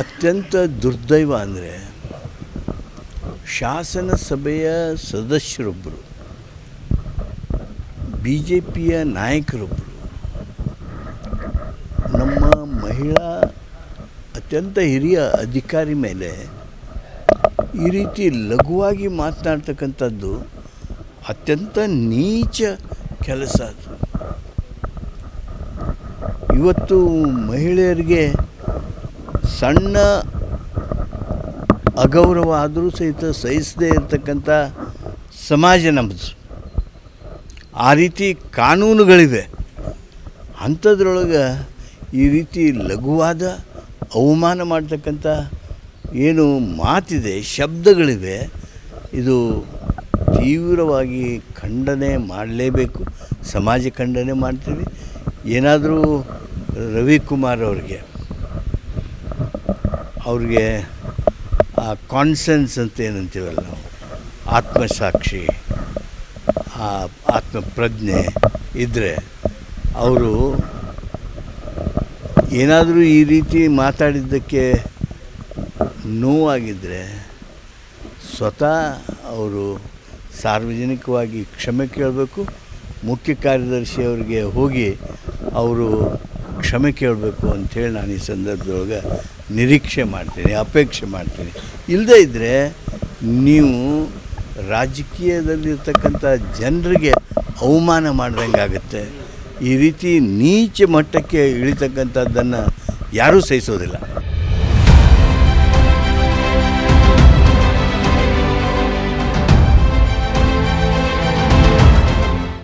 ಅತ್ಯಂತ ದುರ್ದೈವ ಅಂದರೆ ಶಾಸನ ಸಭೆಯ ಸದಸ್ಯರೊಬ್ಬರು ಬಿ ಜೆ ಪಿಯ ನಾಯಕರೊಬ್ಬರು ನಮ್ಮ ಮಹಿಳಾ ಅತ್ಯಂತ ಹಿರಿಯ ಅಧಿಕಾರಿ ಮೇಲೆ ಈ ರೀತಿ ಲಘುವಾಗಿ ಮಾತನಾಡ್ತಕ್ಕಂಥದ್ದು ಅತ್ಯಂತ ನೀಚ ಕೆಲಸ ಅದು. ಇವತ್ತು ಮಹಿಳೆಯರಿಗೆ ಸಣ್ಣ ಅಗೌರವ ಆದರೂ ಸಹಿತ ಸಹಿಸದೇ ಇರತಕ್ಕಂಥ ಸಮಾಜ ನಮ್ಮದು ಆ ರೀತಿ ಕಾನೂನುಗಳಿವೆ ಅಂಥದ್ರೊಳಗೆ ಈ ರೀತಿ ಲಘುವಾದ ಅವಮಾನ ಮಾಡ್ತಕ್ಕಂಥ ಏನು ಮಾತಿದೆ ಶಬ್ದಗಳಿವೆ ಇದು ತೀವ್ರವಾಗಿ ಖಂಡನೆ ಮಾಡಲೇಬೇಕು. ಸಮಾಜ ಖಂಡನೆ ಮಾಡ್ತೀವಿ. ಏನಾದರೂ ರವಿಕುಮಾರ್ ಅವ್ರಿಗೆ ಅವ್ರಿಗೆ, ಆ ಕಾನ್ಸೆನ್ಸ್ ಅಂತ ಏನಂತೀವಲ್ಲ ನಾವು, ಆತ್ಮಸಾಕ್ಷಿ, ಆ ಆತ್ಮಪ್ರಜ್ಞೆ ಇದ್ದರೆ ಅವರು ಏನಾದರೂ ಈ ರೀತಿ ಮಾತಾಡಿದ್ದಕ್ಕೆ ನೋವಾಗಿದ್ದರೆ ಸ್ವತಃ ಅವರು ಸಾರ್ವಜನಿಕವಾಗಿ ಕ್ಷಮೆ ಕೇಳಬೇಕು, ಮುಖ್ಯ ಕಾರ್ಯದರ್ಶಿ ಅವರಿಗೆ ಹೋಗಿ ಅವರು ಕ್ಷಮೆ ಕೇಳಬೇಕು ಅಂಥೇಳಿ ನಾನು ಈ ಸಂದರ್ಭದೊಳಗೆ ನಿರೀಕ್ಷೆ ಮಾಡ್ತೀನಿ, ಅಪೇಕ್ಷೆ ಮಾಡ್ತೀನಿ. ಇಲ್ಲದೇ ಇದ್ದರೆ ನೀವು ರಾಜಕೀಯದಲ್ಲಿರ್ತಕ್ಕಂಥ ಜನರಿಗೆ ಅವಮಾನ ಮಾಡ್ದಂಗೆ ಆಗುತ್ತೆ ಈ ರೀತಿ ನೀಚ ಮಟ್ಟಕ್ಕೆ ಇಳಿತಕ್ಕಂಥದ್ದನ್ನು ಯಾರೂ ಸಹಿಸೋದಿಲ್ಲ.